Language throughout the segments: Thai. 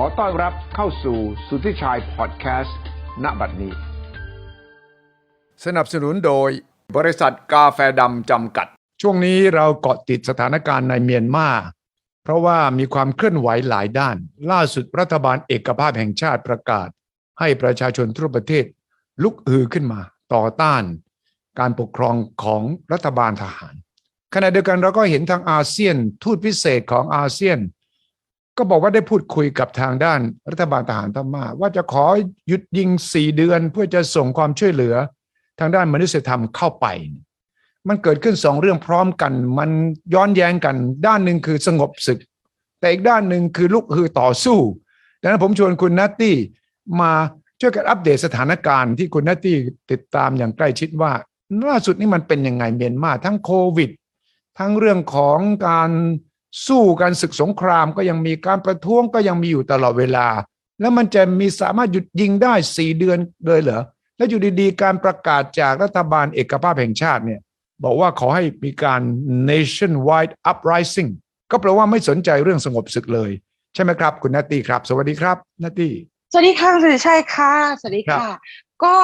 ขอต้อนรับเข้าสู่สุทธิชัยพอดแคสต์ณบัดนี้ สนับสนุนโดยบริษัทกาแฟดำจำกัด ช่วงนี้เราเกาะติดสถานการณ์ในเมียนมาเพราะว่ามีความเคลื่อนไหวหลายด้าน ล่าสุดรัฐบาลเอกภาพแห่งชาติประกาศ ให้ประชาชนทั่วประเทศ ลุกฮือขึ้นมา ต่อต้าน การปกครองของรัฐบาลทหารขณะเดียวกันเราก็เห็นทางอาเซียนทูตพิเศษของอาเซียน ก็บอกว่าได้พูดคุยกับทางด้านรัฐบาลทหารพม่าว่าจะขอหยุดยิงสี่เดือนเพื่อจะส่งความช่วยเหลือ ทางด้านมนุษยธรรมเข้าไป มันเกิดขึ้นสองเรื่องพร้อมกัน มันย้อนแย้งกัน ด้านหนึ่งคือสงบศึก แต่อีกด้านหนึ่งคือลุกฮือต่อสู้ดังนั้นผมชวนคุณนัตตี้มาช่วยกันอัปเดตสถานการณ์ที่คุณนัตตี้ติดตามอย่างใกล้ชิดว่าล่าสุดนี้มันเป็นยังไงเมียนมาทั้งโควิด ทั้งเรื่องของการ สู้การศึกสงครามก็ยังมีการประท้วงก็ยังมีอยู่ตลอดเวลา แล้วมันจะมีสามารถหยุดยิงได้สี่เดือนเลยเหรอแล้วอยู่ดีๆ การประกาศจากรัฐบาลเอกภาพแห่งชาติเนี่ยบอกว่าขอให้มีการ nationwide uprising ก็แปลว่าไม่สนใจเรื่องสงบศึกเลย ใช่ไหมครับ คุณนัตตี้ครับ สวัสดีครับนัตตี้สวัสดีค่ะคุณสุริชัยค่ะ สวัสดีครัค่ะบก็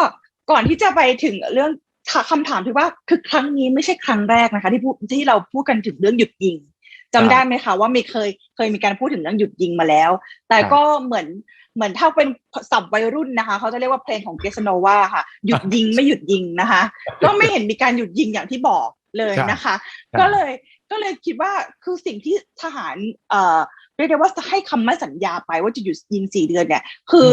ก่อนที่จะไปถึงเรื่องคำถามที่ว่าคือครั้งนี้ไม่ใช่ครั้งแรกนะคะ ที่พูดที่เราพูดกันถึงเรื่องหยุดยิง จำได้ไหมคะว่ามีเคยเคยมีการพูดถึงเรื่องหยุดยิงมาแล้ว แต่ก็เหมือนเหมือนถ้าเป็นสับวัยรุ่นนะคะ เขาจะเรียกว่าเพลงของเกสโนวาค่ะ หยุดยิงไม่หยุดยิงนะคะ ก็ไม่เห็นมีการหยุดยิงอย่างที่บอกเลยนะคะ ก็เลยก็เลยคิดว่าคือสิ่งที่ทหารเอ่อเรียกได้ว่าให้คำมั่นสัญญาไปว่าจะหยุดยิงสี่เดือนเนี่ย คือ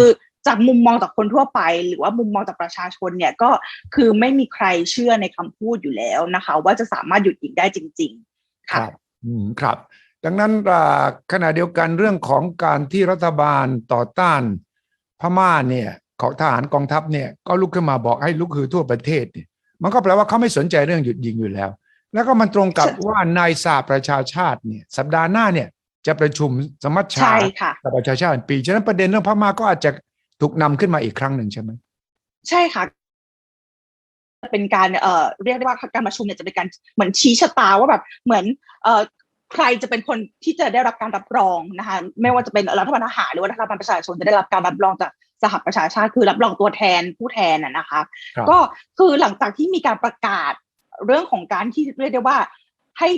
จากมุมมองจากคนทั่วไป หรือว่ามุมมองจากประชาชนเนี่ยก็คือไม่มีใครเชื่อในคำพูดอยู่แล้วนะคะ ว่าจะสามารถหยุดยิงได้จริง ๆคค่ะรับอืม ครับ ดังนั้นอ่าขณะเดียวกันเรื่องของการที่รัฐบาลต่อต้านพม่าเนี่ยของทหารกองทัพเนี่ยก็ลุกขึ้นมาบอกให้ลุกคือทั่วประเทศเนี่ยมันก็แปลว่าเขาไม่สนใจเรื่องหยุดยิงอยู่แล้ว แล้วก็มันตรงกับใช่ว่านายสาประชาชาติเนี่ยสัปดาห์หน้าเนี่ยจะประชุมสมัชชาใช่ค่ะสหประชาชาติปี ฉะนั้นประเด็นเรื่องพม่าก็อาจจะถูกนำขึ้นมาอีกครั้งหนึ่งใช่ไหมใช่ค่ะ เป็นการเอ่อเรียกได้ว่าการประชุมเนี่ยจะเป็นการเหมือนชี้ชะตาว่าแบบเหมือนเอ่อใครจะเป็นคนที่จะได้รับการรับรองนะคะไม่ว่าจะเป็นรัฐบาลทหารหรือว่ารัฐบาลประชาชนจะได้รับการรับรองจากสหประชาชาติคือรับรองตัวแทนผู้แทนน่ะนะคะครับก็คือหลังจากที่มีการประกาศเรื่องของการที่เรียกได้ว่า ให้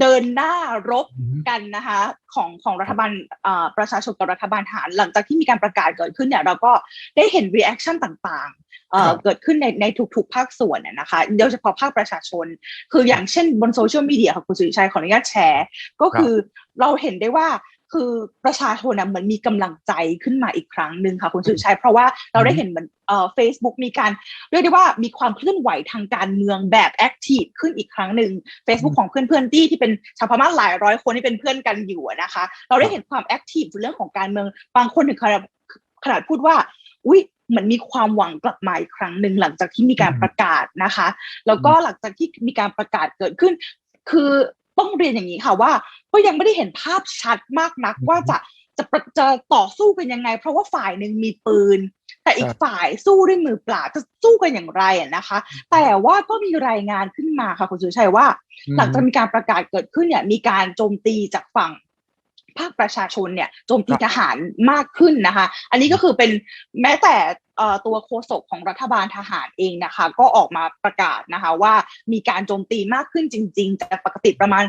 เดินหน้ารบอืมกันนะคะของของรัฐบาลเอ่อประชาชนกับรัฐบาลทหาร หลังจากที่มีการประกาศเกิดขึ้นเนี่ยเราก็ได้เห็นรีแอคชั่นต่างๆเอ่อครับเกิดขึ้นในในทุกๆ ภาคส่วนน่ะนะคะโดยเฉพาะภาคประชาชน คืออย่างเช่นบนโซเชียลมีเดียค่ะคุณสุริชัยขออนุญาตแชร์ ก็คือเราเห็นได้ว่า คือประชาชนน่ะเหมือนมีกำลังใจขึ้นมาอีกครั้งหนึ่งค่ะคุณสุริชัยเพราะว่าเราได้เห็นเหมือนเอ่อ Facebook มีการเรียกได้ว่ามีความเคลื่อนไหวทางการเมืองแบบแอคทีฟขึ้นอีกครั้งหนึ่ง Facebook ของเพื่อนๆที่ที่เป็นชาวพม่าหลายร้อยคนที่เป็นเพื่อนกันอยู่อะนะคะ เราได้เห็นความแอคทีฟในเรื่องของการเมืองบางคนถึงขนาดขนาดพูดว่า อุ้ยเหมือนมีความหวังกลับมาอีกครั้งหนึ่งหลังจากที่มีการประกาศนะคะ แล้วก็หลังจากที่มีการประกาศเกิดขึ้น คือ ต้องเรียนอย่างนี้ค่ะว่าก็ยังไม่ได้เห็นภาพชัดมากนักอืมว่าจะจะประจะต่อสู้กันยังไง เพราะว่าฝ่ายหนึ่งมีปืน แต่อีคกรับฝ่ายสู้ด้วยมือเปล่าจะสู้กันอย่างไรอะนะคะ แต่ว่าก็มีรายงานขึ้นมาค่ะคุณสุรชัยว่า หลังจากมีการประกาศเกิดขึ้นเนี่ยมีการโจมตีจากฝั่ง ภาคประชาชนเนี่ยโจมตีครับทหารมากขึ้นนะคะ อันนี้ก็คือเป็นแม้แต่เอ่อตัวโฆษกของรัฐบาลทหารเองนะคะ ก็ออกมาประกาศนะคะว่ามีการโจมตีมากขึ้นจริง ๆ จากปกติประมาณ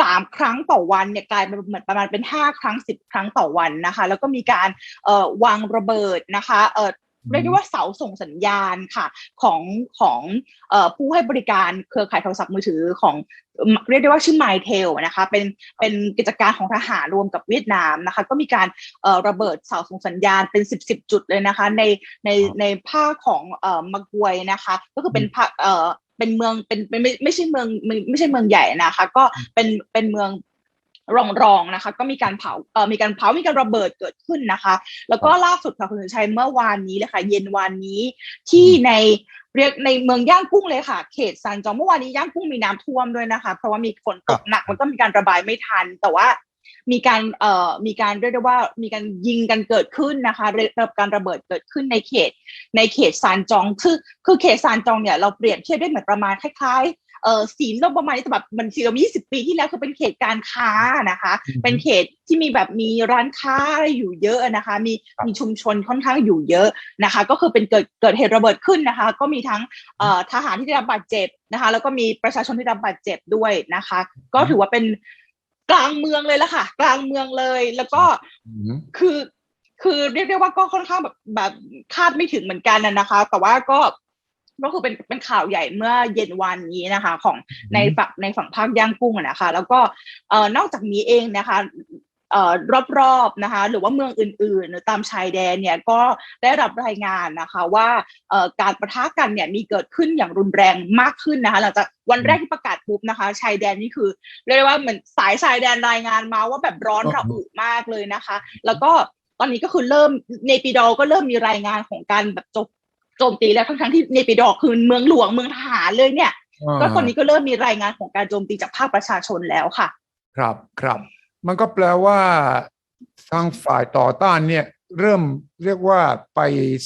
สามครั้งต่อวันเนี่ยกลายเป็นเหมือนประมาณเป็นห้าครั้งสิบครั้งต่อวันนะคะ แล้วก็มีการเอ่อวางระเบิดนะคะ เอ่อเรียกได้ว่าเสาส่งสัญญาณค่ะของของเอ่อผู้ให้บริการเครือข่ายโทรศัพท์มือถือของเรียกได้ว่าชื่อ MyTel นะคะเป็นเป็นกิจการของทหารรวมกับเวียดนามนะคะก็มีการเอ่อระเบิดเสาส่งสัญญาณเป็นสิบสิบจุดเลยนะคะในในครับในภาคของเอ่อมะกวยนะคะก็คือเป็นภาคเอ่อเป็นเมืองเป็นเป็นไม่ไม่ใช่เมืองไม่ไม่ใช่เมืองใหญ่นะคะ ก็เป็นเป็นเมือง รองรองๆนะคะ ก็มีการเผาเอ่อมีการเผามีการระเบิดเกิดขึ้นนะคะ แล้วก็ล่าสุดค่ะคุณสุชัยเมื่อวานนี้เลยค่ะ เย็นวานนี้ที่ในเรียกในเมืองย่างกุ้งเลยค่ะ เขตซานจองเมื่อวานนี้ย่างกุ้งมีน้ำท่วมด้วยนะคะ เพราะว่ามีฝนตกหนักมันก็มีการระบายไม่ทัน แต่ว่ามีการเอ่อมีการเรียกได้ว่ามีการยิงกันเกิดขึ้นนะคะเรียกการระเบิดเกิดขึ้นในเขต ในเขตซานจองคือคือเขตซานจองเนี่ยเราเปรียบเทียบได้เหมือนประมาณคล้ายๆ เออสีลมประมาณนี้แต่แบบมันสีลมยี่สิบปีที่แล้วคือเป็นเขตการค้านะคะอืมเป็นเขตที่มีแบบมีร้านค้าอะไรอยู่เยอะนะคะ มีครับมีชุมชนค่อนข้างอยู่เยอะนะคะ ก็คือเป็นเกิดเกิดเหตุระเบิดขึ้นนะคะ ก็มีทั้งเอ่อทหารที่ได้รับบาดเจ็บนะคะ แล้วก็มีประชาชนที่ได้รับบาดเจ็บด้วยนะคะ ก็ถือว่าเป็นกลางเมืองเลยละค่ะ กลางเมืองเลยแล้วก็อืมคือคือเรียกได้ว่าก็ค่อนข้างแบบแบบคาดไม่ถึงเหมือนกันนะนะคะ แต่ว่าก็ ก็คือเป็นเป็นข่าวใหญ่เมื่อเย็นวันนี้นะคะ ของในฝั่งในฝั่งภาคย่างกุ้งอะนะคะ แล้วก็เอ่อนอกจากนี้เองนะคะเอ่อรอบๆนะคะหรือว่าเมืองอื่นๆหรือตามชายแดนเนี่ยก็ได้รับรายงานนะคะว่าเอ่อการประทะกันเนี่ยมีเกิดขึ้นอย่างรุนแรงมากขึ้นนะคะหลังจากวันแรกที่ประกาศปุ๊บนะคะชายแดนนี่คือเรียกได้ว่าเหมือนสายชายแดนรายงานมาว่าแบบร้อนระอุมากเลยนะคะ แล้วก็ตอนนี้ก็คือเริ่มในปีดอลก็เริ่มมีรายงานของการแบบโจม โจมตีแล้วทั้งๆที่ในปีดอลคือเมืองหลวงเมืองทหารเลยเนี่ยก็ตอนนี้ก็เริ่มมีรายงานของการโจมตีจากภาคประชาชนแล้วค่ะ ครับครับ มันก็แปลว่าทางฝ่ายต่อต้านเนี่ยเริ่มเรียกว่าไป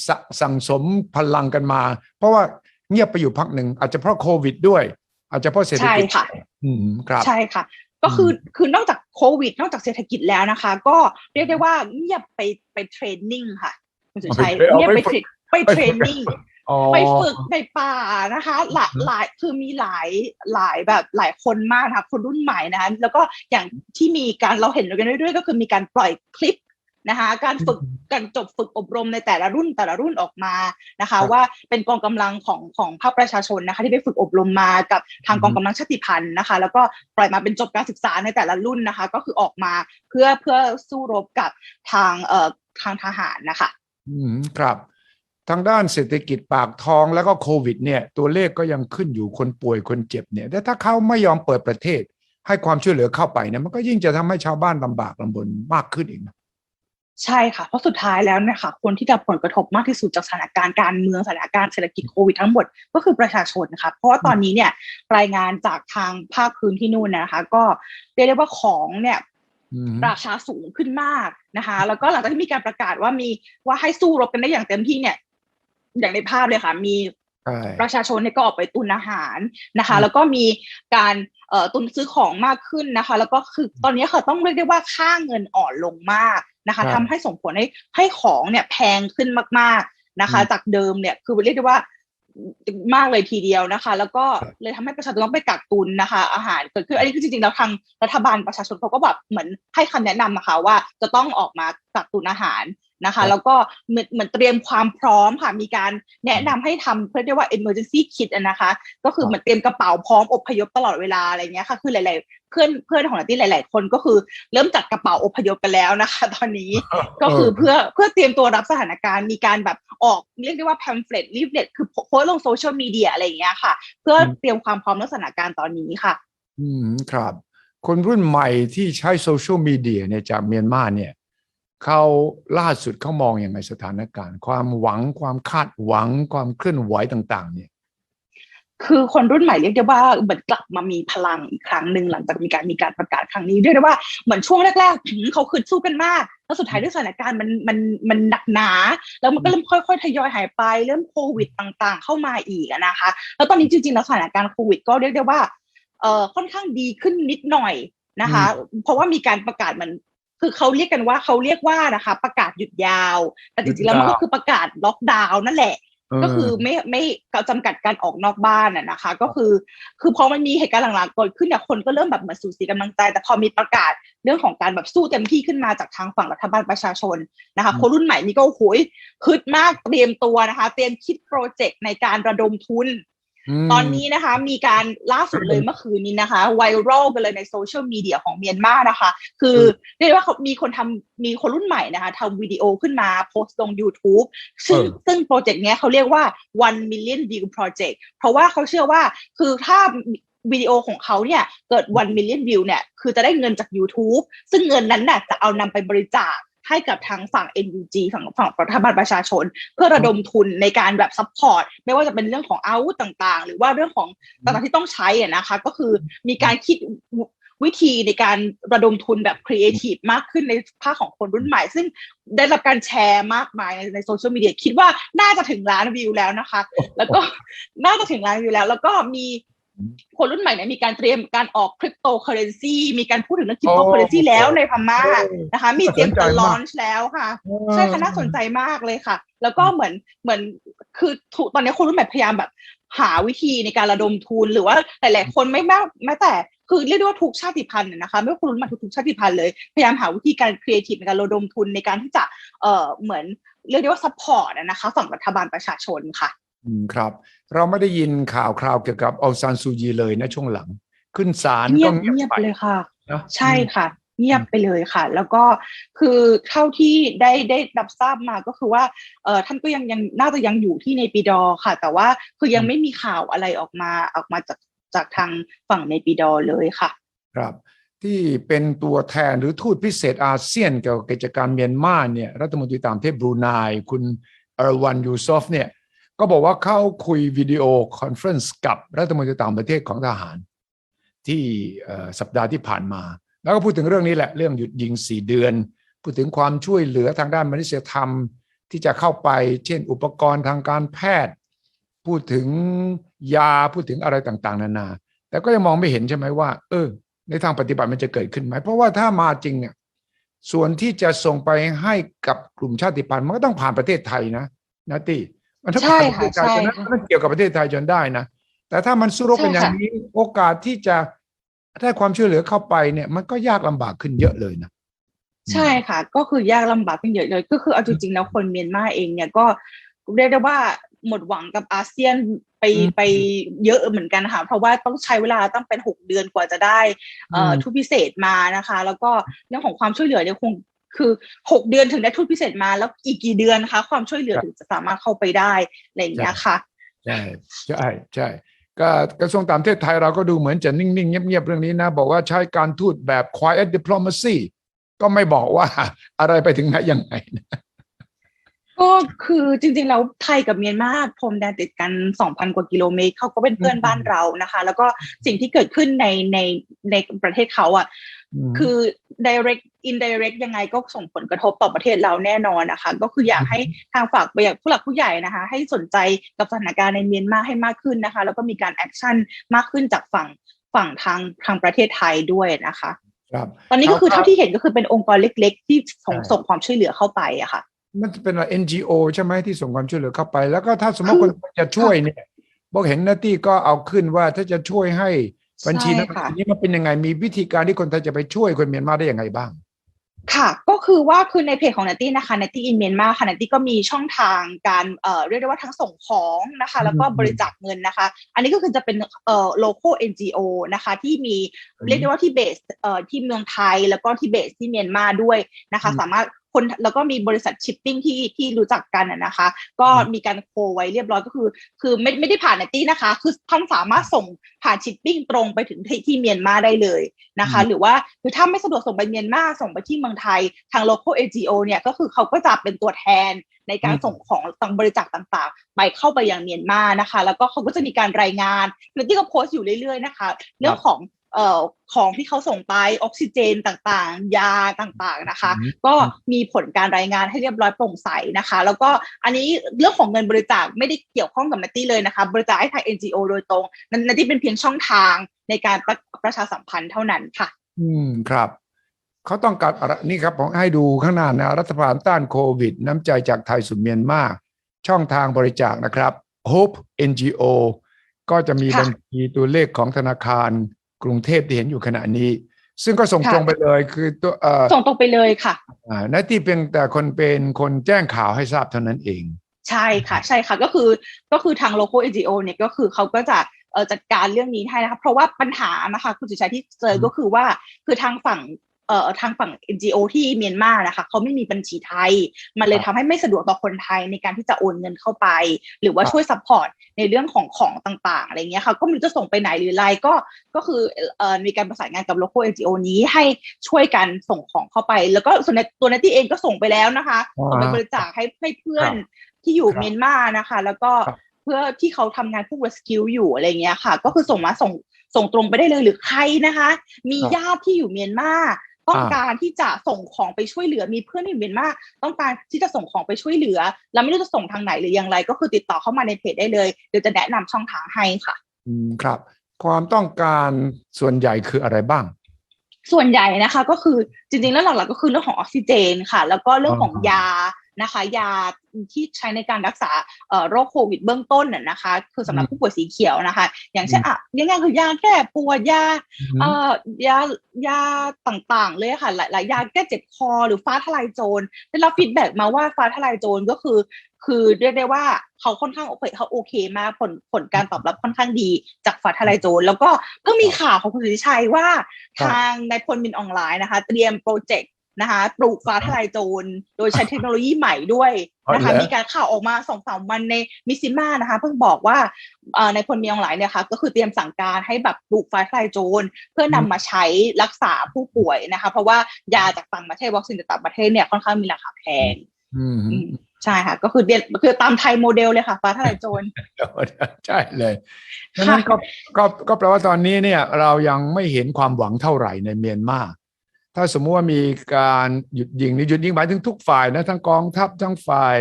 สะสั่งสมพลังกันมา เพราะว่าเงียบไปอยู่พักหนึ่งอาจจะเพราะโควิดด้วย อาจจะเพราะเศรษฐใช่กิจค่ะอืมครับใช่ค่ะ ก็คือคือนอกจากโควิด นอกจากเศรษฐกิจแล้วนะคะ ก็เรียกได้ว่าเงียบไปไปเทรนนิ่งค่ะคุณสุชัยเอาไปเงียบไปเอาไปเทรน ไปเทรนนิ่งอ๋อไปฝึกในป่านะคะ หลายอืมหลายคือมีหลายหลายแบบหลายคนมากนะคะคนรุ่นใหม่นะคะแล้วก็อย่างที่มีการเราเห็นกันเรื่อยๆก็คือมีการปล่อยคลิปนะคะการฝึกการจบฝึกอบรมในแต่ละรุ่นแต่ละรุ่นออกมานะคะ ว่าเป็นกองกำลังของของภาคประชาชนนะคะ ที่ไปฝึกอบรมมากับทางกองกำลังชาติพันธุ์นะคะ แล้วก็ปล่อยมาเป็นจบการศึกษาในแต่ละรุ่นนะคะ ก็คือออกมาเพื่อเพื่อสู้รบกับทางเอ่อทางทหารนะคะ อืมครับ ทางด้านเศรษฐกิจปากท้องแล้วก็โควิดเนี่ยตัวเลขก็ยังขึ้นอยู่คนป่วยคนเจ็บเนี่ยแต่ถ้าเขาไม่ยอมเปิดประเทศ ให้ความช่วยเหลือเข้าไปเนี่ยมันก็ยิ่งจะทำให้ชาวบ้านลำบากลำบนมากขึ้นอีกนะใช่ค่ะ เพราะสุดท้ายแล้วเนี่ยค่ะคนที่ได้รับผลกระทบมากที่สุดจากสถานการณ์การเมืองสถานการณ์เศรษฐกิจโควิดทั้งหมดก็คือประชาชนค่ะเพราะว่าตอนนี้เนี่ยรายงานจากทางภาคพื้นที่นู่นนะคะ ก็เรียกได้ว่าของเนี่ยอืมราคาสูงขึ้นมากนะคะ แล้วก็หลังจากที่มีการประกาศว่ามีว่าให้สู้รบกันได้อย่างเต็มที่เนี่ย อย่างในภาพเลยค่ะ มีใช่ประชาชนเนี่ยก็ออกไปตุนอาหารนะคะอืมแล้วก็มีการเอ่อตุนซื้อของมากขึ้นนะคะ แล้วก็คือตอนนี้ค่ะต้องเรียกได้ว่าค่าเงินอ่อนลงมากนะคะครับทำให้ส่งผลให้ให้ของเนี่ยแพงขึ้นมากๆนะคะอืมจากเดิมเนี่ยคือเรียกได้ว่ามากเลยทีเดียวนะคะ แล้วก็เลยทำให้ประชาชนต้องไปกักตุนนะคะ อาหารเกิดขึ้นอันนี้คือจริงๆแล้วทางรัฐบาลประชาชนเขาก็แบบเหมือนให้คำแนะนำนะคะว่าจะต้องออกมากักตุนอาหาร นะครัคะบแล้วก็เหมือนเหมือนเตรียมความพร้อมค่ะ มีการแนะนำให้ทำเพื่อเรียกว่า emergency kit อะนะคะ ก็คือเหมือนเตรียมกระเป๋าพร้อมอพยพตลอดเวลาอะไรเงี้ยค่ะ คือหลายๆ เพื่อนเพื่อนของนัตตี้หลาย ๆ คนก็คือเริ่มจัดกระเป๋าอพยพกันแล้วนะคะ ตอนนี้ก็คือเพื่อเพื่อเตรียมตัวรับสถานการณ์มีการแบบออกเรียกได้ว่า pamphlet leaflet คือโพสต์ลงโซเชียลมีเดียอะไรอย่างเงี้ยค่ะ เพื่อเตรียมความพร้อมในสถานการณ์ตอนนี้ค่ะ อืมครับ คนรุ่นใหม่ที่ใช้โซเชียลมีเดียเนี่ยจากเมียนมาเนี่ย เขาล่าสุดเขามองอยังไงสถานการณ์ ความหวังความคาดหวังความเคลื่อนไหวต่าง ๆ เนี่ยคือคนรุ่นใหม่เรียกได้ว่าเหมือนกลับมามีพลังอีกครั้งหนึ่งหลังจากมีการมีการประกาศครั้งนี้เรียกได้ว่าเหมือนช่วงแรกๆหืมเขาคืดสู้กันมาก แล้วสุดท้ายด้วยสถานการณ์มันมันมันหนักหนา แล้วมันก็เริ่มค่อยๆทยอยหายไป เริ่มโควิดต่างๆ เข้ามาอีกอะนะคะ แล้วตอนนี้จริงๆแล้วสถานการณ์โควิด ก็เรียกได้ว่าเอ่อค่อนข้างดีขึ้นนิดหน่อยนะคะ เพราะว่ามีการประกาศมัน คือเขาเรียกกันว่าเขาเรียกว่านะคะ ประกาศหยุดยาว แต่จริงๆแล้วมันก็คือประกาศล็อกดาวน์นั่นแหละ ก็คือไม่ไม่เขาจำกัดการออกนอกบ้านอะนะคะ ก็คือ คือพอมันมีเหตุการณ์หลังๆเกิดขึ้นเนี่ยคนก็เริ่มแบบเหมือนสูญเสียกำลังใจ แต่พอมีประกาศเรื่องของการแบบสู้เต็มที่ขึ้นมาจากทางฝั่งรัฐบาลประชาชนนะคะอืมคนรุ่นใหม่นี่ก็โอ้โหยคึดมากเตรียมตัวนะคะ เตรียมคิดโปรเจกต์ในการระดมทุนม ตอนนี้นะคะ มีการล่าสุดเลยเมื่อคืนนี้นะคะไวรัลไปเลยในโซเชียลมีเดียของเมียนมานะคะ คือเรียกได้ว่าเขามีคนทำมีคนรุ่นใหม่นะคะทำวิดีโอขึ้นมาโพสต์ลง YouTube ซึ่งเออซึ่งโปรเจกต์เนี้ยเขาเรียกว่า one million view project เพราะว่าเขาเชื่อว่าคือถ้าวิดีโอของเขาเนี่ยเกิด one million view เนี่ย คือจะได้เงินจาก YouTube ซึ่งเงินนั้นน่ะจะเอานำไปบริจาค ให้กับทางฝั่ง NUG ฝั่งฝั่งรัฐบาลประชาชน เพื่อระดมทุนในการแบบซัพพอร์ตไม่ว่าจะเป็นเรื่องของอาวุธต่างๆ หรือว่าเรื่องของต่างๆที่ต้องใช้อะนะคะ ก็คือมีการคิดวิธีในการระดมทุนแบบครีเอทีฟมากขึ้นในภาคของคนรุ่นใหม่ ซึ่งได้รับการแชร์มากมายในโซเชียลมีเดียคิดว่าน่าจะถึงล้านวิวแล้วนะคะ แล้วก็น่าจะถึงล้านวิวแล้ว แล้วก็มี คนรุ่นใหม่เนี่ยมีการเตรียมการออกคริปโตเคอเรนซีมีการพูดถึงเรื่องคริปโตเคอเรนซีแล้วในพม่านะคะ มีเตรียมจะลอนช์แล้วค่ะใช่ค่ะน่าสนใจมากเลยค่ะ แล้วก็เหมือนเหมือนคือถูกตอนนี้คนรุ่นใหม่พยายามแบบ หาวิธีในการระดมทุนหรือว่าหลายๆคนไม่แม้แม้แต่คือเรียกได้ว่าทุกชาติพันธุ์น่ะนะคะไม่ว่าคนรุ่นใหม่ทุกๆชาติพันธุ์เลยพยายามหาวิธีการครีเอทีฟในการระดมทุนในการที่จะเอ่อเหมือนเรียกได้ว่าซัพพอร์ตนะคะ ฝั่งรัฐบาลประชาชนค่ะอืม ครับ เราไม่ได้ยินข่าวคราวเกี่ยวกับองซานซูยีเลยนะช่วงหลัง ขึ้นศาลเงีก็ยบเงียบเงียบไปเลยค่ะ นะใช่ค่ะ เงียบไปเลยค่ะ แล้วก็คือเท่าที่ได้ได้รับทราบมาก็คือว่าเออท่านก็ยังยังน่าจะยังอยู่ที่ในปีดอร์ค่ะ แต่ว่าคือยังไม่มีข่าวอะไรออกมาออกมาจากจากทางฝั่งในปีดอร์เลยค่ะ ครับ ที่เป็นตัวแทนหรือทูตพิเศษอาเซียนเกี่ยวกับกิจการเมียนมาเนี่ยรัฐมนตรีต่างประเทศบรูไนคุณเอรวันยูซอฟเนี่ย ก็บอกว่าเข้าคุยวิดีโอคอนเฟรนซ์กับรัฐมนตรีต่างประเทศของทหาร ที่สัปดาห์ที่ผ่านมา แล้วก็พูดถึงเรื่องนี้แหละ เรื่องหยุดยิงสี่เดือน พูดถึงความช่วยเหลือทางด้านมนุษยธรรม ที่จะเข้าไป เช่น อุปกรณ์ทางการแพทย์ พูดถึงยาพูดถึงอะไรต่างๆ นานา แต่ก็ยังมองไม่เห็นใช่ไหมว่า เออ ในทางปฏิบัติมันจะเกิดขึ้นไหม เพราะว่าถ้ามาจริงเนี่ยส่วนที่จะส่งไปให้กับกลุ่มชาติพันธุ์มันก็ต้องผ่านประเทศไทยนะนะตี มันต้องผ่านประเทศไทยใช่ฉะค่ะนั้นใช่ค่ะมันเกี่ยวกับประเทศไทยจนได้นะแต่ถ้ามันสู้รบเป็นอย่างนี้โอกาสที่จะได้ความช่วยเหลือเข้าไปเนี่ยมันก็ยากลำบากขึ้นเยอะเลยนะใช่ค่ะ ก็คือยากลำบากขึ้นเยอะเลย ก็คือเอาจริงๆแล้วคนเมียนมาเองเนี่ยก็เรียกได้ว่าหมดหวังกับอาเซียนไปอืมไปเยอะเหมือนกันค่ะ เพราะว่าต้องใช้เวลาต้องเป็นหกเดือนกว่าจะได้เอ่ออมทุนพิเศษมานะคะ แล้วก็เรื่องของความช่วยเหลือเนี่ยคง คือหกเดือนถึงได้ทุนพิเศษมาแล้วอีกกี่เดือนคะความช่วยเหลือถึงจะสามารถเข้าไปได้อะไรอย่างเงี้ยค่ะใช่ใช่ใช่ก็กระทรวงต่างประเทศไทยเราก็ดูเหมือนจะนิ่งๆ เงียบๆ เรื่องนี้นะ บอกว่าใช้การทูตแบบ quiet diplomacy ก็ไม่บอกว่าอะไรไปถึงไหนยังไงนะก็คือจริงๆแล้วไทยกับเมียนมาพรมแดนติดกัน2,000กว่ากิโลเมตรเขาก็เป็นเพื่อนบ้านเรานะคะ แล้วก็สิ่งที่เกิดขึ้นในในในประเทศเขาอะม คือ direct indirect ยังไงก็ส่งผลกระทบต่อประเทศเราแน่นอนนะคะ ก็คืออยากให้ทางฝากไปยังผู้หลักผู้ใหญ่นะคะ ให้สนใจกับสถานการณ์ในเมียนมาให้มากขึ้นนะคะ แล้วก็มีการแอคชั่นมากขึ้นจากฝั่งฝั่งทางทางประเทศไทยด้วยนะคะครับตอนนี้ก็คือเท่าที่เห็นก็คือเป็นองค์กรเล็ก ๆ ที่ส่งใช่ส่งความช่วยเหลือเข้าไปอะค่ะ มันจะเป็นอะไร NGO ใช่ไหมที่ส่งความช่วยเหลือเข้าไป แล้วก็ถ้าสมมติคนจะช่วยเนี่ยบอกเห็นนาตี้ก็เอาขึ้นว่าถ้าจะช่วยให้ บัญชีนั้นใช่ค่ะนี้มันเป็นยังไงมีวิธีการที่คนไทยจะไปช่วยคนเมียนมาได้ยังไงบ้าง ค่ะก็คือว่าคือในเพจของนัตตี้นะคะนัตตี้อินเมียนมาค่ะนัตตี้ก็มีช่องทางการเอ่อเรียกได้ว่าทั้งส่งของนะคะ แล้วก็อืมบริจาคเงินนะคะ อันนี้ก็คือจะเป็นเอ่อ local NGO นะคะที่มีอืมเรียกได้ว่าที่เบสเอ่อที่เมืองไทยแล้วก็ที่เบสที่เมียนมาด้วยนะคะอืมสามารถคนแล้วก็มีบริษัทชิปปิ้งที่ที่รู้จักกันอะนะคะ ก็อืมมีการโคไว้เรียบร้อยก็คือ คือไม่ไม่ได้ผ่านนัตตี้นะคะ คือท่านสามารถส่งผ่านชิปปิ้งตรงไปถึงที่ที่เมียนมาได้เลยนะคะอืมหรือว่าคือถ้าไม่สะดวกส่งไปเมียนมาส่งไปที่เมืองไทยทาง local NGO เนี่ยก็คือเขาก็จะเป็นตัวแทนในการอืมส่งของต่างบริจาคต่างๆ ไปเข้าไปยังเมียนมานะคะ แล้วก็เขาก็จะมีการรายงานแล้วที่ก็โพสต์อยู่เรื่อยๆนะคะ เรื่องของ เอ่อของที่เขาส่งไปออกซิเจนต่างๆ ยาต่างๆนะคะอืมก็มีผลการรายงานให้เรียบร้อยโปร่งใสนะคะ แล้วก็อันนี้เรื่องของเงินบริจาคไม่ได้เกี่ยวข้องกับนัตตี้เลยนะคะ บริจาคให้ทาง NGO โดยตรงนันนัตตี้เป็นเพียงช่องทางในการประประชาสัมพันธ์เท่านั้นค่ะ อืมครับเขาต้องการอะไรนี่ครับผมให้ดูข้างหน้านะรัฐบาลต้านโควิด น้ำใจจากไทยสู่เมียนมาช่องทางบริจาคนะครับ Hope NGO ก็จะมีค่ะบัญชีตัวเลขของธนาคาร กรุงเทพที่เห็นอยู่ขณะนี้ ซึ่งก็ส่งค่ะตรงไปเลยคือตัวเอ่อส่งตรงไปเลยค่ะอ่าหน้าที่เพียงแต่คนเป็นคนแจ้งข่าวให้ทราบเท่านั้นเอง ใช่ค่ะใช่ค่ะก็คือก็คือทาง local NGO เนี่ยก็คือเขาก็จะเอ่อจัดการเรื่องนี้ให้นะคะเพราะว่าปัญหานะคะคุณสุชัยที่เจออืมก็คือว่าคือทางฝั่ง เอ่อทางฝั่ง NGO ที่เมียนมานะคะเขาไม่มีบัญชีไทย มันเลยทำให้ไม่สะดวกต่อคนไทยในการที่จะโอนเงินเข้าไป หรือว่าช่วยซัพพอร์ตในเรื่องของของต่างๆอะไรเงี้ยค่ะก็ไมันจะส่งไปไหนหรืออะไรก็ก็คือเอ่อมีการประสานงานกับ local NGO นี้ให้ช่วยกันส่งของเข้าไป แล้วก็ส่วนในตัวนัตตี้เองก็ส่งไปแล้วนะคะส่งไปบริจาคให้ให้เพื่อนที่อยู่ครับเมียนมานะคะ แล้วก็ครับเพื่อที่เขาทำงานพวก rescue อยู่อะไรเงี้ยค่ะ ก็คือส่งมาส่งส่งตรงไปได้เลยหรือใครนะคะ มีครับญาติที่อยู่เมียนมา ต้องอ่าการที่จะส่งของไปช่วยเหลือมีเพื่อนที่อยู่เมียนมาต้องการที่จะส่งของไปช่วยเหลือ แล้วไม่รู้จะส่งทางไหนหรืออย่างไร ก็คือติดต่อเข้ามาในเพจได้เลยเดี๋ยวจะแนะนำช่องทางให้ค่ะ อืมครับ ความต้องการส่วนใหญ่คืออะไรบ้างส่วนใหญ่นะคะก็คือจริงๆแล้วหลักๆก็คือเรื่องของออกซิเจนค่ะ แล้วก็เรื่องของอ๋อยา นะคะยาที่ใช้ในการรักษาเอ่อโรคโควิดเบื้องต้นน่ะนะคะ คือสำหรับผู้ป่วยสีเขียวนะคะ อย่างเช่นอะง่ายๆคือยาแก้ปวดยาเอ่อยายาต่างๆ เลยค่ะ หลายๆยาแก้เจ็บคอหรือฟ้าทลายโจรได้รับฟีดแบ็กมาว่าฟ้าทลายโจรก็คือ คือเรียกได้ว่าเขาค่อนข้างโอเคเขาโอเคมากผลผลการตอบรับค่อนข้างดีจากฟ้าทลายโจรแล้วก็เพิ่งมีข่าวของคุณสุทธิชัยว่าครับทางในายพลมินออนไลน์นะคะ เตรียมโปรเจกต์ นะคะปลูกฟ้าทลายโจรโดยใช้เทคโนโลยีใหม่ด้วยนะคะอ๋อเหรอมีการข่าวออกมาสองสามวันในมิซิมานะคะเพิ่งบอกว่าเอ่อในายพลมีออนไลน์เนี่ยค่ะก็คือเตรียมสั่งการให้แบบปลูกฟ้าทลายโจรเพื่อนำมาใช้รักษาผู้ป่วยนะคะ เพราะว่ายาจากต่างประเทศวัคซีนจากต่างประเทศเนี่ยค่อนข้างมีราคาแพงอืมอืมใช่ค่ะ ก็คือเรียนคือตามไทยโมเดลเลยค่ะฟ้าทลายโจรใช่เลยดังนั้นก็ก็ก็แปลว่าตอนนี้เนี่ย เรายังไม่เห็นความหวังเท่าไหร่ในเมียนมา ถ้าสมมุติว่ามีการหยุดยิงนี่หยุดยิงหมายถึงทุกฝ่ายนะทั้งกองทัพทั้งฝ่าย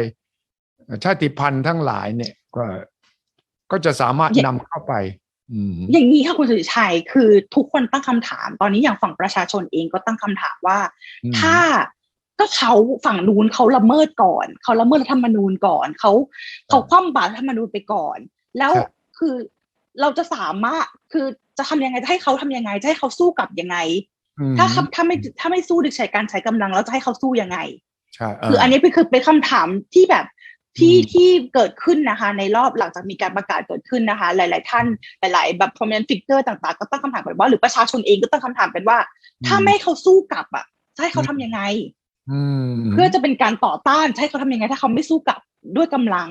ชาติพันธุ์ทั้งหลายเนี่ย ก็ก็จะสามารถอย่านำเข้าไปอืมอย่างนี้ค่ะคุณสุทธิชัยคือทุกคนตั้งคำถาม ตอนนี้อย่างฝั่งประชาชนเองก็ตั้งคำถามว่าอืมถ้าก็เขาฝั่งนู้นเขาละเมิดก่อน เขาละเมิดรัฐธรรมนูญก่อนเขาเขาคว่ำบาตรรัฐธรรมนูญไปก่อน แล้วครับคือเราจะสามารถคือจะทำยังไงจะให้เขาทำยังไงจะให้เขาสู้กลับยังไงม ถ้าเขาถ้าไม่ถ้าไม่สู้ด้วยใช้การใช้กำลังแล้วจะให้เขาสู้ยังไงใช่คืออันนี้เป็นคือเป็นคำถามที่แบบที่อืมที่เกิดขึ้นนะคะ ในรอบหลังจากมีการประกาศเกิดขึ้นนะคะ หลาย ๆ ท่านหลาย ๆ แบบ prominent figure ต่าง ๆ ก็ตั้งคำถามกันว่า หรือประชาชนเองก็ตั้งคำถามกันว่า ถ้าไม่ให้เขาสู้กลับอะจะให้เขาทำยังไงอืมเพื่อจะเป็นการต่อต้านจะให้เขาทำยังไง ถ้าเขาไม่สู้กลับด้วยกำลัง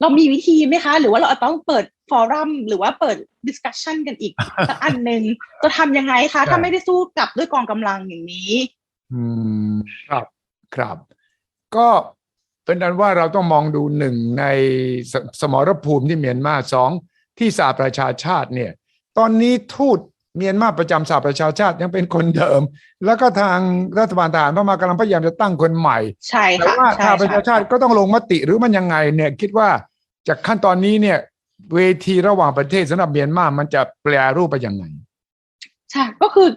เรามีวิธีไหมคะ หรือว่าเราต้องเปิดฟอรัมหรือว่าเปิด discussion กันอีกสักอันหนึ่งจะทำยังไงคะ ถ้าไม่ได้สู้กลับด้วยกองกำลังอย่างนี้ อืมครับครับ ก็เป็นนั้นว่าเราต้องมองดูหนึ่งในสสมรภูมิที่เมียนมาสองที่สหประชาชาติเนี่ย ตอนนี้ทูต เมียนมาประจำสหประชาชาติยังเป็นคนเดิม แล้วก็ทางรัฐบาลทหารพม่ากำลังพยายามจะตั้งคนใหม่ใช่แต่ค่ะว่าใช่ทางประชาชาติใช่ก็ต้องลงมติหรือมันยังไงเนี่ยคิดว่าจากขั้นตอนนี้เนี่ยเวทีระหว่างประเทศสำหรับเมียนมามันจะแปลรูปไปยังไงใช่ก็คือ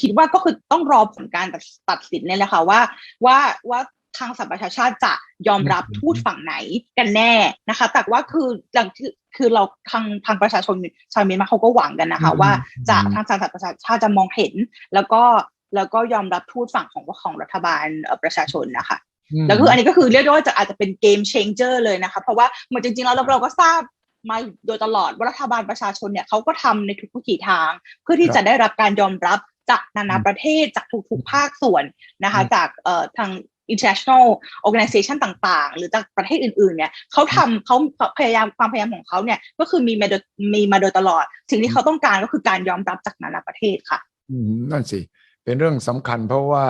คิดว่าก็คือต้องรอผลการตัดตัดสินเนี่ยแหละค่ะว่าว่าว่า ทางสหประชาชาติจะยอมรับอืมทูตฝั่งไหนกันแน่นะคะ แต่ว่าคือหลังคือคือเราทางทางประชาชนชาวเมียนมาเขาก็หวังกันนะคะ ว่าจะทางสหประชาชาติจะมองเห็น แล้วก็แล้วก็ยอมรับทูตฝั่งของของรัฐบาลเอ่อประชาชนนะคะมแล้วคืออันนี้ก็คือเรียกได้ว่าจะอาจจะเป็นเกม changer เลยนะคะ เพราะว่าเหมือนจริงๆแล้วเราเราก็ทราบมาโดยตลอดว่ารัฐบาลประชาชนเนี่ยเขาก็ทำในทุกวิถีทาง เพื่อที่ครับจะได้รับการยอมรับจากนานาอืมประเทศจากทุกๆภาคส่วนนะคะอืมจากเอ่อทาง international organization ต่างๆ หรือจากประเทศอื่นๆเนี่ยเขาทำเขาพยายามความพยายามของเขาเนี่ยก็คือมีมาโดยมีมาโดยตลอด สิ่งที่เขาต้องการก็คือการยอมรับจากนานาประเทศค่ะอืมนั่นสิ เป็นเรื่องสำคัญเพราะว่า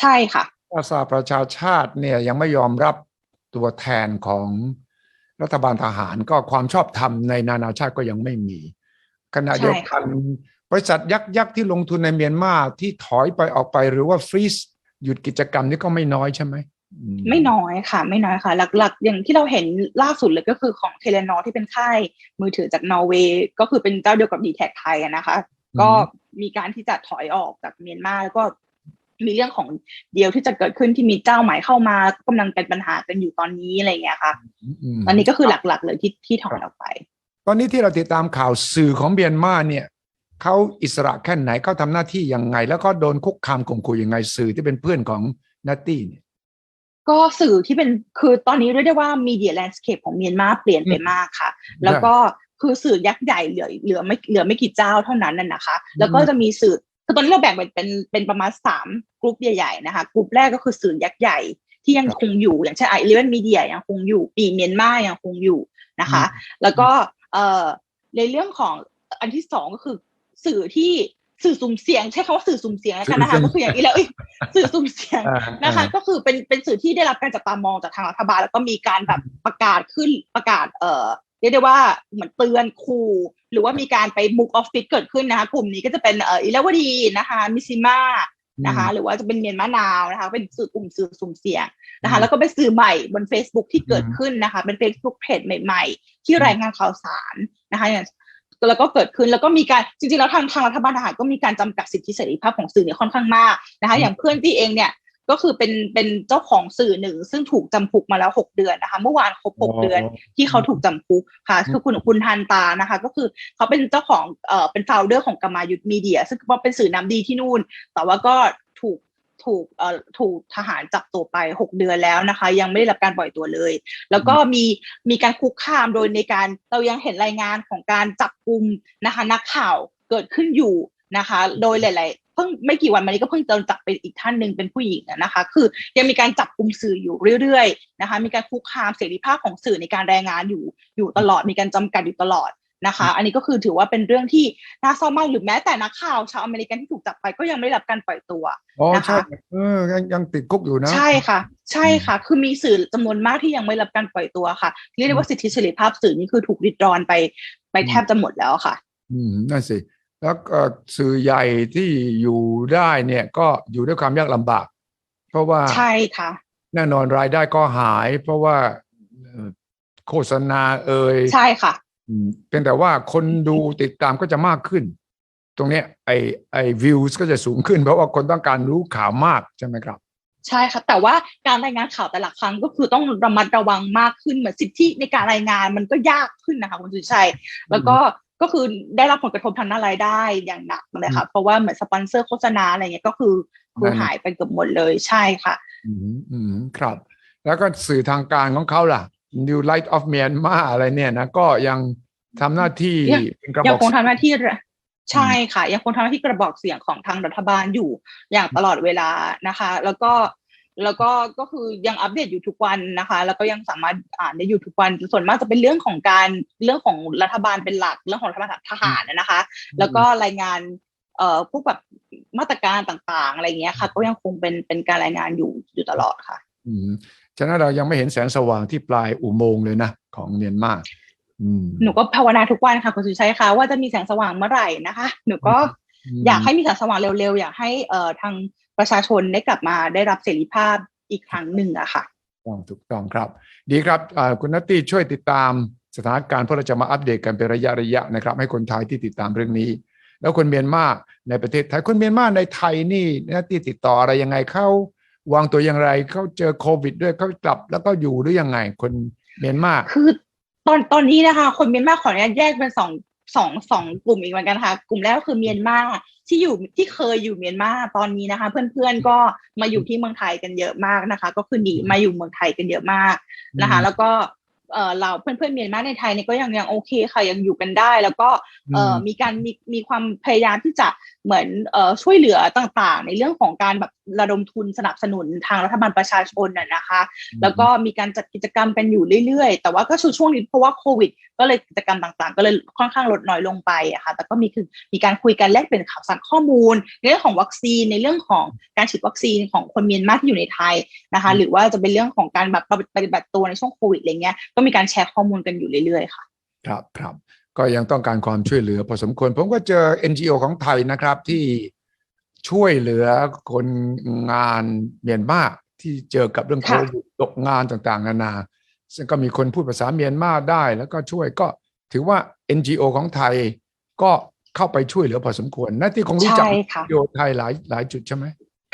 ใช่ค่ะถ้าสหประชาชาติเนี่ยยังไม่ยอมรับตัวแทนของรัฐบาลทหารก็ความชอบธรรมในนานาชาติก็ยังไม่มีขณะเดียวกันบริษัทยักษ์ยักษ์ที่ลงทุนในเมียนมาที่ถอยไปออกไปหรือว่าฟรีซ หยุดกิจกรรมนี่ก็ไม่น้อยใช่ไหมอืไม่น้อยค่ะ ไม่น้อยค่ะ หลัก ๆ อย่างที่เราเห็นล่าสุดเลยก็คือของเทเลนอที่เป็นค่ายมือถือจากนอร์เวย์ก็คือเป็นเจ้าเดียวกับดีแท็ไทยอะนะคะ ก็มีการที่จะถอยออกจากเมียนมาแล้วก็มีเรื่องของเดียวที่จะเกิดขึ้นที่มีเจ้าใหม่เข้ามากำลังเป็นปัญหากันอยู่ตอนนี้อะไรอย่างเงี้ยค่ะมอันนี้ก็คือหลักๆเลยที่ที่ถอนออกไป ตอนนี้ที่เราติดตามข่าวสื่อของเมียนมาเนี่ย เขาอิสระแค่ไหนเขาทำหน้าที่ยังไง แล้วก็โดนคุกคามข่มขู่ยังไงสื่อที่เป็นเพื่อนของนัตตี้เนี่ยก็สื่อที่เป็นคือตอนนี้เรียกได้ว่ามีเดียแลนด์สเคปของเมียนมาเปลี่ยนไปมากค่ะ แล้วก็คือสื่อยักษ์ใหญ่เหลือเหลือไม่เหลือไม่กี่เจ้าเท่านั้นน่ะนะคะ แล้วก็จะมีสื่อคือตอนนี้เราแบ่งเป็นเป็นเป็นประมาณสามกลุ่มใหญ่ๆนะคะกลุ่มแรกก็คือสื่อยักษ์ใหญ่ที่ยังคงอยู่อย่างเช่นไอเลเวนมีเดียยังคงอยู่ปีเมียนมายังคงอยู่นะคะ แล้วก็เอ่อในเรื่องของอันที่สองก็คือ สื่อที่สื่อสุ่มเสียงใช้คำว่าสื่อสุ่มเสียงแล้วกันนะคะก็คืออย่างนี้แล้วเอ้ยสื่อสุ่มเสียงอ่านะคะ ก็คือเป็นเป็นสื่อที่ได้รับการจับตามองจากทางรัฐบาล แล้วก็มีการแบบประกาศขึ้นประกาศเอ่อเรียกได้ว่าเหมือนเตือนขู่หรือว่ามีการไปบุกออฟฟิศเกิดขึ้นนะคะกลุ่มนี้ก็จะเป็นเอ่ออิเลวดีนะคะมิซิมานะคะ หรือว่าจะเป็นเมียนมานาวนะคะ เป็นสื่อกลุ่มสื่อสุ่มเสี่ยงนะคะ แล้วก็เป็นสื่อใหม่บน Facebook ที่เกิดขึ้นนะคะ เป็น Facebook เพจใหม่ ๆ ที่รายงานข่าวสารนะคะอย่าง แล้วก็เกิดขึ้นแล้วก็มีการจริงๆแล้วทางทางรัฐบาลทหารก็มีการจำกัดสิทธิเสรีภาพของสื่อเนี่ยค่อนข้างมากนะคะ อย่างเพื่อนที่เองเนี่ยก็คือเป็นเป็นเจ้าของสื่อหนึ่ง ซึ่งถูกจำคุกมาแล้วหกเดือนนะคะ เมื่อวานครบหกเดือนที่เขาถูกจำคุกค่ะ คือคุณคุณทันตานะคะ ก็คือเขาเป็นเจ้าของเอ่อเป็น f าวเดอร์ของกามายุทธมีเดีย ซึ่งว่าเป็นสื่อน้ำดีที่นู่น แต่ว่าก็ ถูกถูกเอ่อถูกทหารจับตัวไปหกเดือนแล้วนะคะ ยังไม่ได้รับการปล่อยตัวเลย แล้วก็มีมีการคุกคามโดยในการเรายังเห็นรายงานของการจับกลุ่มนะคะนักข่าวเกิดขึ้นอยู่นะคะ โดยหลาย ๆ เพิ่งไม่กี่วันมานี้ก็เพิ่งโดนจับไปอีกท่านหนึ่งเป็นผู้หญิงอะนะคะ คือยังมีการจับกลุ่มสื่ออยู่เรื่อย ๆ นะคะ มีการคุกคามเสรีภาพของสื่อในการรายงานอยู่อยู่ตลอดมีการจำกัดอยู่ตลอด นะคะ อันนี้ก็คือถือว่าเป็นเรื่องที่น่าเศร้ามากหรือแม้แต่นักข่าวชาวอเมริกันที่ถูกจับไปก็ยังไม่ได้รับการปล่อยตัวอ๋อนะคะใช่เออยังยังติดคุกอยู่นะ ใช่ค่ะ ใช่ค่ะ คือมีสื่อจำนวนมากที่ยังไม่รับการปล่อยตัวค่ะเรียกได้ว่าสิทธิเสรีภาพสื่อนี่คือถูกริดรอนไปไปแทบจะหมดแล้วค่ะ อืมนั่นสิแล้วก็สื่อใหญ่ที่อยู่ได้เนี่ยก็อยู่ด้วยความยากลำบาก เพราะว่าใช่ค่ะ แน่นอนรายได้ก็หาย เพราะว่าเอ่อโฆษณาเอ่ยใช่ค่ะ อืมเป็นแต่ว่าคนดูติดตามก็จะมากขึ้น ตรงเนี้ยไอไอวิวก็จะสูงขึ้นเพราะว่าคนต้องการรู้ข่าวมากใช่ไหมครับ ใช่ค่ะแต่ว่าการรายงานข่าวแต่ละครั้งก็คือต้องระมัดระวังมากขึ้นเหมือนสิทธิในการรายงานมันก็ยากขึ้นนะคะคุณสุชัย แล้วก็ก็คือได้รับผลกระทบทางด้านรายได้อย่างหนักเลยค่ะ เพราะว่าเหมือนสปอนเซอร์โฆษณาอะไรเงี้ยก็คือคือนั่นหายไปเกือบหมดเลยใช่ค่ะอืมอืมครับ แล้วก็สื่อทางการของเขาล่ะ New Light of Myanmar อะไรเนี่ยนะก็ยังทำหน้าที่ยังเป็นกระบยังอกคงทำหน้าที่ระใช่ค่ะ ยังคงทำหน้าที่กระบอกเสียงของทางรัฐบาลอยู่อย่างตลอดเวลานะคะ แล้วก็แล้วก็ก็คือยังอัปเดตอยู่ทุกวันนะคะ แล้วก็ยังสามารถอ่านได้อยู่ทุกวันส่วนมากจะเป็นเรื่องของการเรื่องของรัฐบาลเป็นหลักเรื่องของรัฐบาลทหารนะคะ แล้วก็รายงานเอ่อพวกแบบมาตรการต่างๆ อะไรเงี้ยค่ะ ก็ยังคงเป็นเป็นการรายงานอยู่อยู่ตลอดค่ะอืม ฉะนั้นเรายังไม่เห็นแสงสว่างที่ปลายอุโมงค์เลยนะของเมียนมาอืมหนูก็ภาวนาทุกวันค่ะคุณสุชัยคะว่าจะมีแสงสว่างเมื่อไหร่นะคะ หนูก็มอยากให้มีแสงสว่างเร็วๆ อยากให้เอ่อทางประชาชนได้กลับมาได้รับเสรีภาพอีกครั้งหนึ่งอะค่ะต้องถูกต้องครับ ดีครับอ่าคุณนัตตี้ช่วยติดตามสถานการณ์เพราะเราจะมาอัปเดตกันเป็นระยะระยะนะครับ ให้คนไทยที่ติดตามเรื่องนี้ แล้วคนเมียนมาในประเทศไทยคนเมียนมาในไทยนี่นัตตี้ติดต่ออะไรยังไงเข้า วางตัวอย่างไรเขาเจอโควิด ด้วยเขากลับแล้วก็อยู่หรือยังไงคนเมียนมาคือตอนตอนนี้นะคะ คนเมียนมาขออนุญาตแยกเป็นสองสองสองกลุ่มอีกเหมือนกันค่ะ กลุ่มแรกก็คือเมียนมาที่อยู่ที่เคยอยู่เมียนมาตอนนี้นะคะ เพื่อนๆก็มาอยู่ที่เมืองไทยกันเยอะมากนะคะ ก็คือหนีมาอยู่เมืองไทยกันเยอะมากนะคะ แล้วก็เออเราเพื่อนๆเมียนมาในไทยเนี่ยก็ยังยังโอเคค่ะยังอยู่กันได้ แล้วก็เออมมีการมีมีความพยายามที่จะ เหมือนเอ่อช่วยเหลือต่างๆ ในเรื่องของการแบบระดมทุนสนับสนุนทางรัฐบาลประชาชนน่ะนะคะ แล้วก็มีการจัดกิจกรรมกันอยู่เรื่อยๆ แต่ว่าก็ช่วงนี้เพราะว่าโควิด ก็เลยกิจกรรมต่างๆ ก็เลยค่อนข้างลดน้อยลงไปอะค่ะแต่ก็มีคือมีการคุยกันแลกเปลี่ยนข่าวสารข้อมูลในเรื่องของวัคซีนในเรื่องของการฉีดวัคซีนของคนเมียนมาที่อยู่ในไทยนะคะ หรือว่าจะเป็นเรื่องของการแบบปฏิบัติตัวในช่วงโควิดอะไรเงี้ยก็มีการแชร์ข้อมูลกันอยู่เรื่อยๆค่ะ ครับครับ ก็ยังต้องการความช่วยเหลือพอสมควร ผมก็เจอ NGO ของไทยนะครับที่ช่วยเหลือคนงานเมียนมาที่เจอกับเรื่องโคค่ะวิดตกงานต่างๆ นานา ซึ่งก็มีคนพูดภาษาเมียนมาได้ แล้วก็ช่วยก็ถือว่า NGO ของไทยก็เข้าไปช่วยเหลือพอสมควรนั่นที่คงรู้จักใช่ค่ะโยไทยหลายหลายจุดใช่ไหม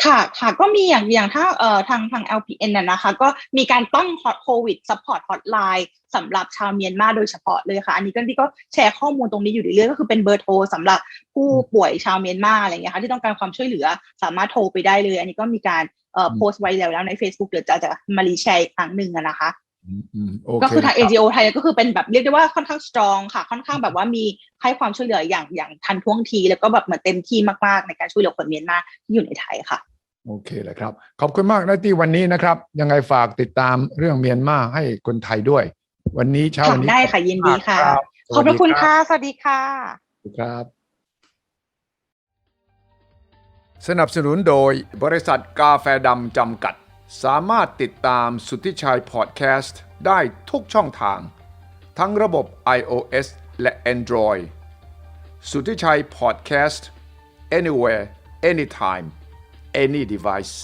ค่ะค่ะก็มีอย่างอย่างถ้าเอ่อทางทาง LPN น่ะนะคะ ก็มีการตั้งฮอตโควิดซัพพอร์ตฮอตไลน์สำหรับชาวเมียนมาโดยเฉพาะเลยค่ะ อันนี้ก็ที่ก็แชร์ข้อมูลตรงนี้อยู่เรื่อยๆก็คือเป็นเบอร์โทรสำหรับผู้ป่วยชาวเมียนมาอะไรอย่างเงี้ยค่ะที่ต้องการความช่วยเหลือสามารถโทรไปได้เลย อันนี้ก็มีการเอ่ออืมโพสต์ไว้แล้วแล้วใน Facebook เดี๋ยวจะจะมารีแชร์อีกครั้งหนึ่งอะนะคะอืมอืมโอ ก็เคคือทางรับ NGO ไทยก็คือเป็นแบบเรียกได้ว่าค่อนข้างสตรองค่ะ ค่อนข้างแบบว่ามีให้ความช่วยเหลืออย่างอย่างทันท่วงที แล้วก็แบบเหมือนเต็มที่มากๆ ในการช่วยเหลือคนเมียนมาที่อยู่ในไทยค่ะ โอเคเลยครับ ขอบคุณมากนะที่วันนี้นะครับ ยังไงฝากติดตามเรื่องเมียนมาให้คนไทยด้วย วันนี้เช้าวันนี้ค่ะได้ค่ะยินดีค่ะรับขอบพระคุณสวัสดีค่ะ สวัสดีค่ะครับ สนับสนุนโดยบริษัทกาแฟดำจำกัด สามารถติดตามสุทธิชัยพอดแคสต์ได้ทุกช่องทาง ทั้งระบบ iOS และ Android สุทธิชัยพอดแคสต์ anywhere anytime any device